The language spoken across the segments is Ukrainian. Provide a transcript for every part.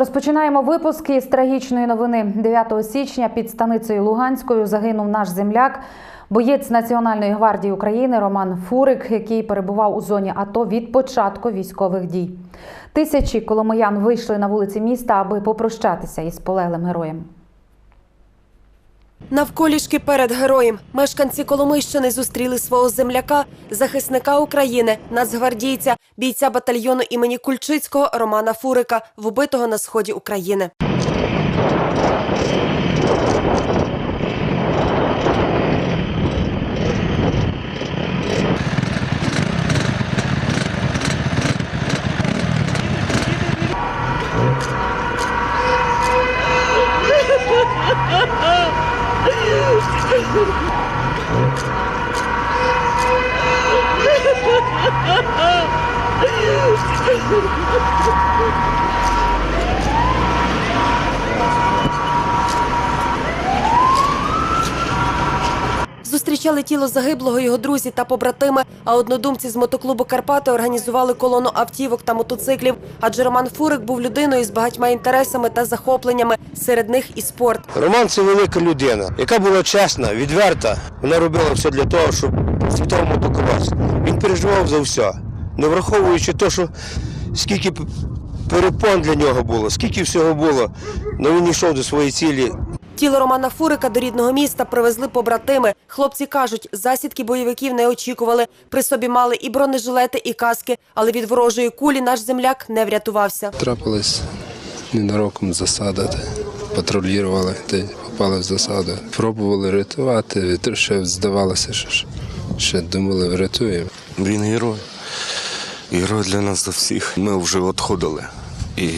Розпочинаємо випуск із трагічної новини. 9 січня під станицею Луганською загинув наш земляк, боєць Національної гвардії України Роман Фурик, який перебував у зоні АТО від початку військових дій. Тисячі коломиян вийшли на вулиці міста, аби попрощатися із полеглим героєм. Навколішки перед героєм мешканці Коломийщини зустріли свого земляка, захисника України, нацгвардійця, бійця батальйону імені Кульчицького Романа Фурика, вбитого на сході України. Ha ha ha! Зустрічали тіло загиблого його друзі та побратими. А однодумці з мотоклубу Карпати організували колону автівок та мотоциклів. Адже Роман Фурик був людиною з багатьма інтересами та захопленнями. Серед них і спорт. Роман це велика людина, яка була чесна, відверта. Вона робила все для того, щоб світовому докувався. Він переживав за все, не враховуючи те, що скільки перепон для нього було, скільки всього було, але він йшов до своєї цілі. Тіло Романа Фурика до рідного міста привезли побратими. Хлопці кажуть, засідки бойовиків не очікували. При собі мали і бронежилети, і каски, але від ворожої кулі наш земляк не врятувався. Трапилось ненароком засада, патрулювали, попали в засаду. Пробували рятувати, ще здавалося, що ж- ще думали, врятуємо. Він герой. Герой для нас за всіх. Ми вже відходили. І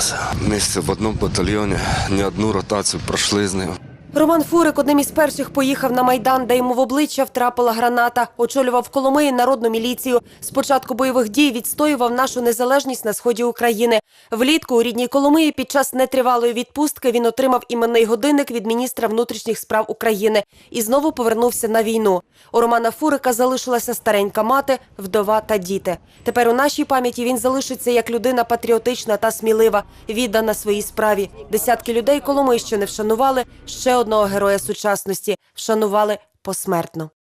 сталося. Місце в одному батальйоні, не одну ротацію пройшли з ним. Роман Фурик одним із перших поїхав на майдан, де йому в обличчя втрапила граната. Очолював Коломиї народну міліцію. З початку бойових дій відстоював нашу незалежність на сході України. Влітку у рідній Коломиї під час нетривалої відпустки він отримав іменний годинник від міністра внутрішніх справ України і знову повернувся на війну. У Романа Фурика залишилася старенька мати, вдова та діти. Тепер у нашій пам'яті він залишиться як людина патріотична та смілива, віддана своїй справі. Десятки людей Коломийщини вшанували ще одного героя сучасності, вшанували посмертно.